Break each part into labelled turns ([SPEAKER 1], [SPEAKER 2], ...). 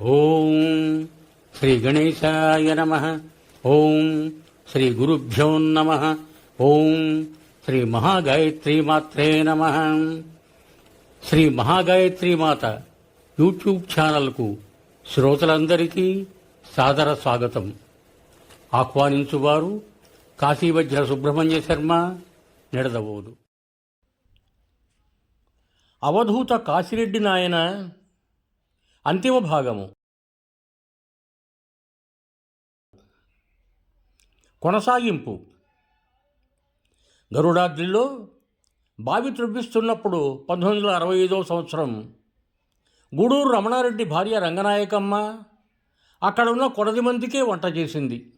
[SPEAKER 1] ఓం శ్రీ గణేశాయ నమ. ఓం శ్రీ గురుభ్యో నమ. ఓం శ్రీ మహాగాయత్రి మాత్రే నమ. శ్రీ మహాగాయత్రి మాత యూట్యూబ్ ఛానల్కు శ్రోతలందరికీ సాదర స్వాగతం. ఆహ్వానించువారు కాశీవజ్ర సుబ్రహ్మణ్య శర్మ నిడదవోదు. అవధూత కాశిరెడ్డి నాయన అంతిమ భాగము. కొనసాగింపు. గరుడాద్రిలో బావి త్రవ్విస్తున్నప్పుడు పంతొమ్మిది వందల అరవై ఐదవ సంవత్సరం గూడూరు రమణారెడ్డి భార్య రంగనాయకమ్మ అక్కడున్న కొడది మందికే వంట చేసింది.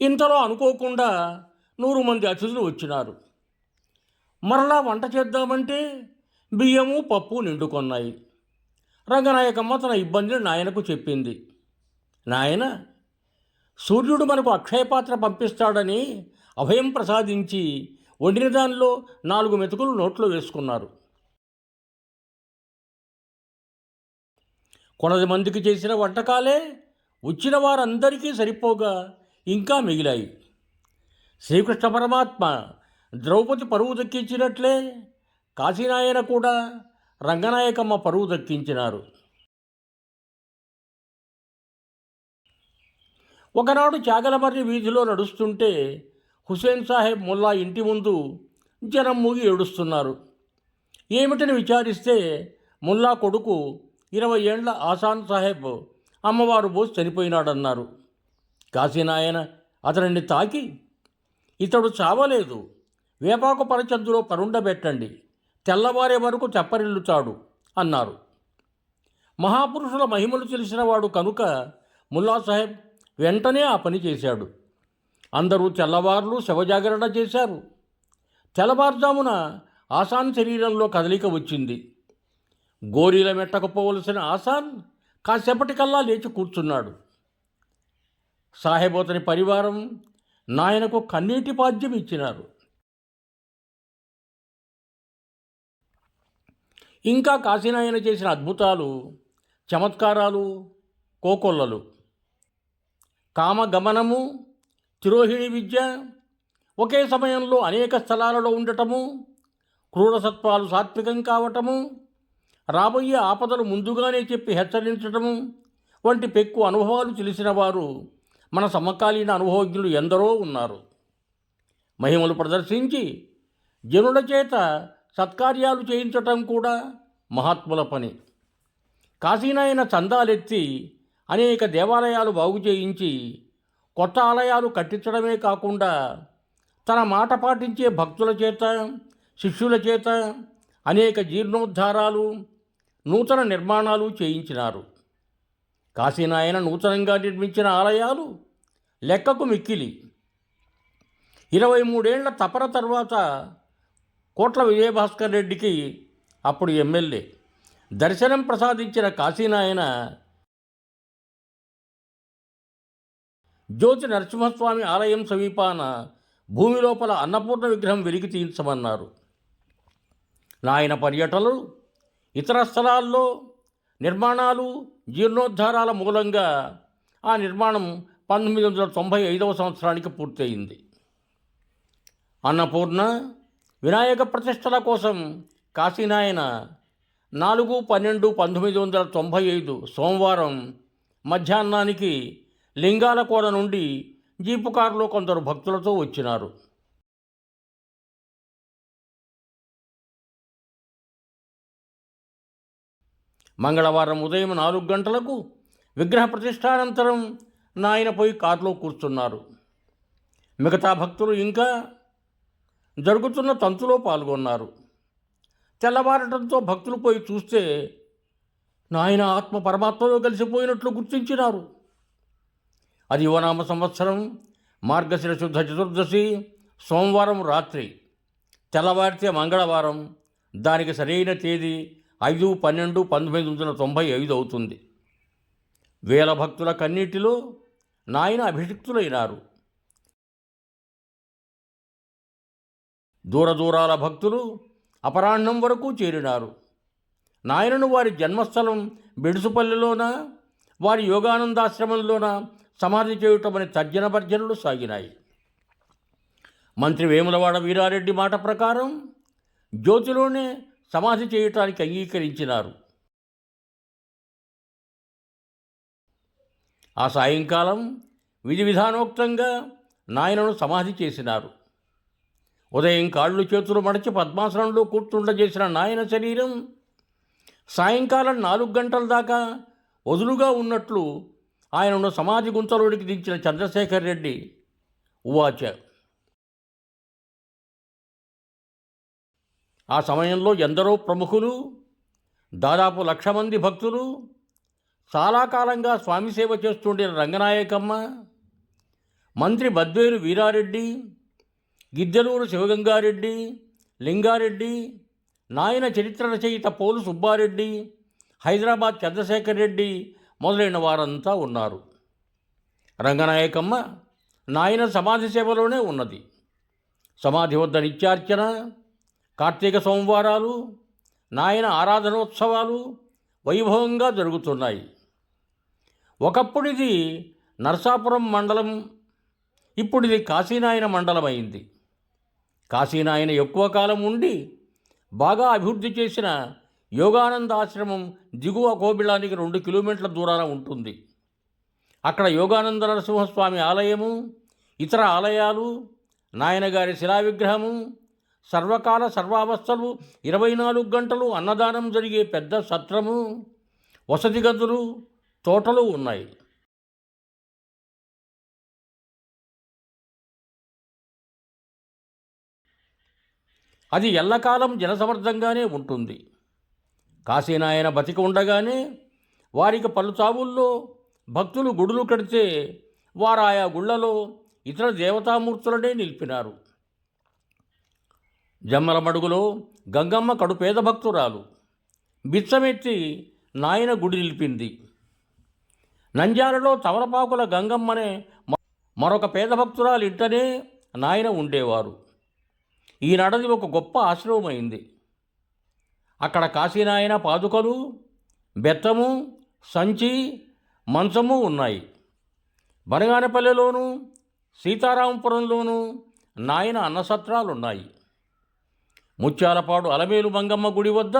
[SPEAKER 1] ఇంతలో అనుకోకుండా నూరు మంది అతిథులు వచ్చినారు. మరలా వంట చేద్దామంటే బియ్యము పప్పు నిండుకొన్నాయి. రంగనాయకమ్మ తన ఇబ్బందిని నాయనకు చెప్పింది. నాయన సూర్యుడు మనకు అక్షయపాత్ర పంపిస్తాడని అభయం ప్రసాదించి వండిన దానిలో నాలుగు మెతుకులు నోట్లో వేసుకున్నారు. కొనది మందికి చేసిన వంటకాలే వచ్చిన వారందరికీ సరిపోగా ఇంకా మిగిలాయి. శ్రీకృష్ణ పరమాత్మ ద్రౌపది పరువు దక్కించినట్లే కాశీనాయన కూడా రంగనాయకమ్మ పరువు దక్కించినారు. ఒకనాడు చాగలమర్రి వీధిలో నడుస్తుంటే హుసేన్ సాహెబ్ ముల్లా ఇంటి ముందు జనం మూగి ఏడుస్తున్నారు. ఏమిటని విచారిస్తే ముల్లా కొడుకు ఇరవై ఏండ్ల ఆసాన్ సాహెబ్ అమ్మవారు బోస్ చనిపోయినాడన్నారు. కాశీనాయన అతనిని తాకి ఇతడు చావలేదు. వేపాకు పరచందులో పరుండబెట్టండి. తెల్లవారే వరకు చెప్పరిల్లుచాడు అన్నారు. మహాపురుషుల మహిమలు తెలిసినవాడు కనుక ముల్లా సాహెబ్ వెంటనే ఆ పని చేశాడు. అందరూ తెల్లవార్లు శవజాగరణ చేశారు. తెల్లవారుజామున ఆసాన్ శరీరంలో కదలిక వచ్చింది. గోరీల మెట్టకపోవలసిన ఆసాన్ కాసేపటికల్లా లేచి కూర్చున్నాడు. సాహెబ్ అతని పరివారం నాయనకు కన్నీటి పాద్యం ఇచ్చినారు. ఇంకా కాశీనాయన చేసిన అద్భుతాలు చమత్కారాలు కోకొల్లలు. కామగమనము తిరోహిణి విద్య ఒకే సమయంలో అనేక స్థలాలలో ఉండటము క్రూరసత్వాలు సాత్వికం కావటము రాబోయే ఆపదలు ముందుగానే చెప్పి హెచ్చరించటము వంటి పెక్కు అనుభవాలు తెలిసిన వారు మన సమకాలీన అనుభవజ్ఞులు ఎందరో ఉన్నారు. మహిమలు ప్రదర్శించి జనుల చేత సత్కార్యాలు చేయించటం కూడా మహాత్ముల పని. కాశీనాయన చందాలెత్తి అనేక దేవాలయాలు బాగు చేయించి కొత్త ఆలయాలు కట్టించడమే కాకుండా తన మాట పాటించే భక్తుల చేత శిష్యుల చేత అనేక జీర్ణోద్ధారాలు నూతన నిర్మాణాలు చేయించినారు. కాశీనాయన నూతనంగా నిర్మించిన ఆలయాలు లెక్కకు మిక్కిలి. ఇరవై మూడేళ్ళ తపన తర్వాత కోట్ల విజయభాస్కర్ రెడ్డికి అప్పుడు ఎమ్మెల్యే. దర్శనం ప్రసాదించిన కాశీనాయన జ్యోతి నరసింహస్వామి ఆలయం సమీపాన భూమి లోపల అన్నపూర్ణ విగ్రహం వెలికి తీయించమన్నారు. నాయన పర్యటనలు ఇతర స్థలాల్లో నిర్మాణాలు జీర్ణోద్ధారాల మూలంగా ఆ నిర్మాణం పంతొమ్మిది వందల తొంభై ఐదవ సంవత్సరానికి పూర్తయింది. అన్నపూర్ణ వినాయక ప్రతిష్టల కోసం కాశీనాయన నాలుగు పన్నెండు పంతొమ్మిది వందల తొంభై ఐదు సోమవారం మధ్యాహ్నానికి లింగాలకోట నుండి జీపు కారులో కొందరు భక్తులతో వచ్చినారు. మంగళవారం ఉదయం నాలుగు గంటలకు విగ్రహ ప్రతిష్టానంతరం నాయన పోయి కారులో కూర్చున్నారు. మిగతా భక్తులు ఇంకా జరుగుతున్న తంతులో పాల్గొన్నారు. తెల్లవారటంతో భక్తులు పోయి చూస్తే నాయన ఆత్మ పరమాత్మలో కలిసిపోయినట్లు గుర్తించినారు. అది యువనామ సంవత్సరం మార్గశిర శుద్ధ చతుర్దశి సోమవారం రాత్రి తెల్లవారితే మంగళవారం దానికి సరైన తేదీ ఐదు పన్నెండు పంతొమ్మిది వందల తొంభై ఐదు అవుతుంది. వేల భక్తుల కన్నీటిలో నాయన అభిషిక్తులైనారు. దూర దూరాల భక్తులు అపరాహ్నం వరకు చేరినారు. నాయనను వారి జన్మస్థలం బెడుసుపల్లిలోన వారి యోగానందాశ్రమంలోన సమాధి చేయటమని తర్జన భర్జనలు సాగినాయి. మంత్రి వేములవాడ వీరారెడ్డి మాట ప్రకారం జ్యోతిలోనే సమాధి చేయటానికి అంగీకరించినారు. ఆ సాయంకాలం విధి విధానోక్తంగా నాయనను సమాధి చేసినారు. ఉదయం కాళ్ళు చేతులు మడచి పద్మాసనంలో కూర్చుండజేసిన నాయన శరీరం సాయంకాలం నాలుగు గంటల దాకా వదులుగా ఉన్నట్లు ఆయనను సమాధి గుంతలోనికి దించిన చంద్రశేఖర్ రెడ్డి ఉవాచ. ఆ సమయంలో ఎందరో ప్రముఖులు దాదాపు లక్ష మంది భక్తులు చాలా కాలంగా స్వామి సేవ చేస్తుండిన రంగనాయకమ్మ మంత్రి బద్వేరు వీరారెడ్డి గిద్దెలూరు శివగంగారెడ్డి లింగారెడ్డి నాయన చరిత్ర రచయిత పోలు సుబ్బారెడ్డి హైదరాబాద్ చంద్రశేఖర్ రెడ్డి మొదలైన వారంతా ఉన్నారు. రంగనాయకమ్మ నాయన సమాధి సేవలోనే ఉన్నది. సమాధి వద్ద నిత్యార్చన కార్తీక సోమవారాలు నాయన ఆరాధనోత్సవాలు వైభవంగా జరుగుతున్నాయి. ఒకప్పుడు ఇది నర్సాపురం మండలం ఇప్పుడు ఇది కాశీనాయన మండలం అయింది కాశీనాయన ఎక్కువ కాలం ఉండి బాగా అభివృద్ధి చేసిన యోగానంద ఆశ్రమం దిగువ కోబిళానికి రెండు కిలోమీటర్ల దూరాన ఉంటుంది. అక్కడ యోగానంద నరసింహస్వామి ఆలయము ఇతర ఆలయాలు నాయనగారి శిలా విగ్రహము సర్వకాల సర్వావస్థలు ఇరవై నాలుగు గంటలు అన్నదానం జరిగే పెద్ద సత్రము వసతి గదులు తోటలు ఉన్నాయి. అది ఎల్లకాలం జనసమర్థంగానే ఉంటుంది. కాశీనాయన బతికి ఉండగానే వారికి పలు చావుల్లో భక్తులు గుడులు కడితే వారు ఆయా గుళ్ళలో ఇతర దేవతామూర్తులనే నిలిపినారు. జమ్మల మడుగులో గంగమ్మ కడుపేద భక్తురాలు. బిచ్చమెత్తి నాయన గుడి నిలిపింది. నంజాలలో తమలపాకుల గంగమ్మనే మరొక పేద భక్తురాలు ఇంటనే నాయన ఉండేవారు. ఈనాడది ఒక గొప్ప ఆశ్రమమైంది. అక్కడ కాశీనాయన పాదుకలు బెత్తము సంచి మంచము ఉన్నాయి. బనగానపల్లెలోను సీతారామపురంలోనూ నాయన అన్నసత్రాలున్నాయి. ముత్యాలపాడు అలమేలు మంగమ్మ గుడి వద్ద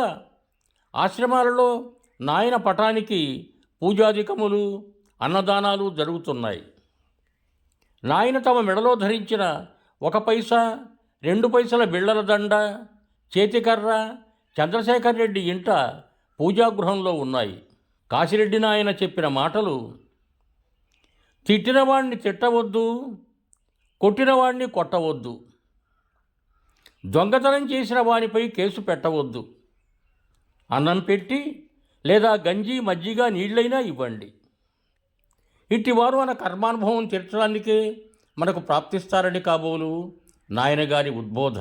[SPEAKER 1] ఆశ్రమాలలో నాయన పటానికి పూజాధికములు అన్నదానాలు జరుగుతున్నాయి. నాయన తమ మెడలో ధరించిన ఒక పైసా రెండు పైసల బిళ్ళల దండ చేతికర్ర చంద్రశేఖర్ రెడ్డి ఇంట పూజాగృహంలో ఉన్నాయి. కాశిరెడ్డి నాయన చెప్పిన మాటలు తిట్టినవాణ్ణి తిట్టవద్దు కొట్టినవాణ్ణి కొట్టవద్దు దొంగతనం చేసిన వానిపై కేసు పెట్టవద్దు. అన్నం పెట్టి లేదా గంజి మజ్జిగ నీళ్ళైనా ఇవ్వండి. ఇట్టివారు మన కర్మానుభవం తీర్చడానికే మనకు ప్రాప్తిస్తారని కాబోలు. నాయనగారి ఉద్బోధ.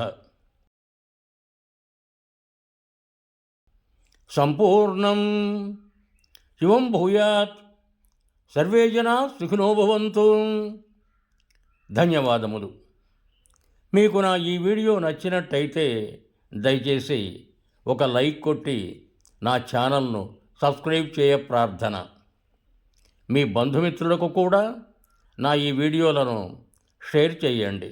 [SPEAKER 1] సంపూర్ణం శివం భూయాత్. సర్వే జనా సుఖినోభవంతు ధన్యవాదములు. మీకు నా ఈ వీడియో నచ్చినట్టయితే దయచేసి ఒక లైక్ కొట్టి నా ఛానల్ను సబ్స్క్రైబ్ చేయ ప్రార్థన. మీ బంధుమిత్రులకు కూడా నా ఈ వీడియోలను షేర్ చేయండి.